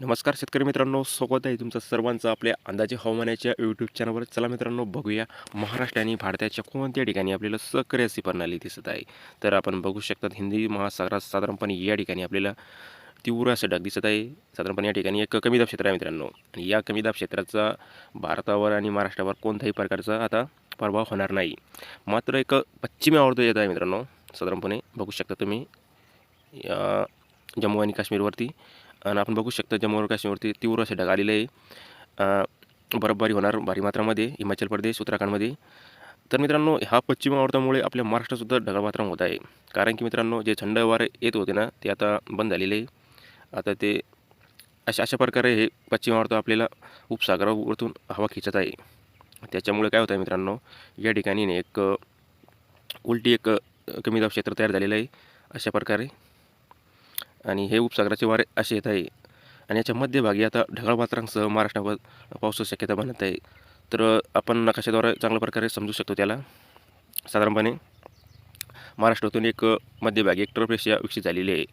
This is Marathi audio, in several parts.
नमस्कार शेतकरी मित्रांनो स्वागत आहे तुमचं सर्वांचं आपल्या अंदाजे हवामानाच्या यूट्यूब चॅनलवर चला मित्रांनो बघूया महाराष्ट्र आणि भारताच्या कोणत्या ठिकाणी आपल्याला सक्रिय अशी प्रणाली दिसत आहे. तर आपण बघू शकतात हिंदी महासागरात साधारणपणे या ठिकाणी आपल्याला तीव्र असं ढग दिसत आहे. साधारणपणे या ठिकाणी एक कमी दाब क्षेत्र आहे मित्रांनो. आणि या कमी दाब क्षेत्राचा भारतावर आणि महाराष्ट्रावर कोणत्याही प्रकारचा आता प्रभाव होणार नाही. मात्र एक पश्चिमेवर आवर्त येत आहे मित्रांनो. साधारणपणे बघू शकता तुम्ही जम्मू आणि काश्मीरवरती आणि आपण बघू शकतो जम्मू आणि काश्मीरवरती तीव्र असे आलेलं आहे. बर्फबारी होणार भारी मात्रामध्ये हिमाचल प्रदेश उत्तराखंडमध्ये. तर मित्रांनो ह्या पश्चिम आवर्तामुळे आपल्या महाराष्ट्रातसुद्धा ढगाळ होत आहे. कारण की मित्रांनो जे थंड वारे येत होते ना ते आता बंद झालेले आहे. आता ते अशा अशा प्रकारे हे पश्चिम आवर्त आपल्याला उपसागरावरतून हवा खिचत आहे. त्याच्यामुळे काय होतं आहे मित्रांनो या ठिकाणी एक उलटी एक कमी दाब क्षेत्र तयार झालेलं आहे. अशा प्रकारे आणि हे उपसागराचे वारे असे येत आहे. आणि याच्या मध्यभागी आता ढगाळ वातावरणासह महाराष्ट्रावर पावसाची शक्यता बनत आहे. तर आपण नकाशाद्वारे चांगल्या प्रकारे समजू शकतो त्याला. साधारणपणे महाराष्ट्रातून एक मध्यभागी एक टर्फ रेषा विकसित झालेली आहे.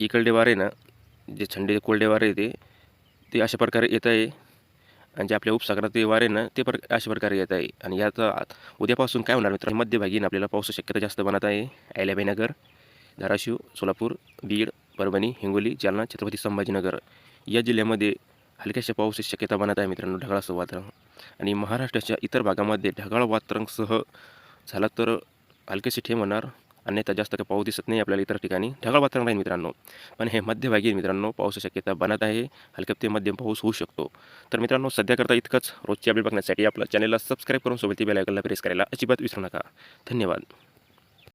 इकडले वारे ना जे थंडी कोल्डे वारे येते ते ते अशा प्रकारे येत आहे. आणि जे आपल्या उपसागरातील वारे ना ते पर अशा प्रकारे येत आहे. आणि याचा उद्यापासून काय होणार मित्र मध्यभागीनं आपल्याला पावसाची शक्यता जास्त बनत आहे. अहिल्याबाईनगर धाराशिव सोलापूर बीड परभणी हिंगोली जालना छत्रपती संभाजीनगर या जिल्ह्यामध्ये हलक्याशा पावसाची शक्यता बनत आहे मित्रांनो. ढगाळाचं वातावरण. आणि महाराष्ट्राच्या इतर भागामध्ये ढगाळ वातावरणसह झाला तर हलक्याशी ठेम होणार. अन्यथा जास्त काही पाऊस दिसत नाही आपल्याला इतर ठिकाणी. ढगाळ वातावरण आहे मित्रांनो. पण हे मध्यभागी मित्रांनो पावसाची शक्यता बनत आहे. हलक्या ते मध्यम पाऊस होऊ शकतो. तर मित्रांनो सध्याकरता इतकंच रोजची अपडेट बघण्यासाठी आपल्या चॅनलला सबस्क्राईब करून सोबत बेल आयकॉनला प्रेस करायला अजिबात विसरू नका. धन्यवाद.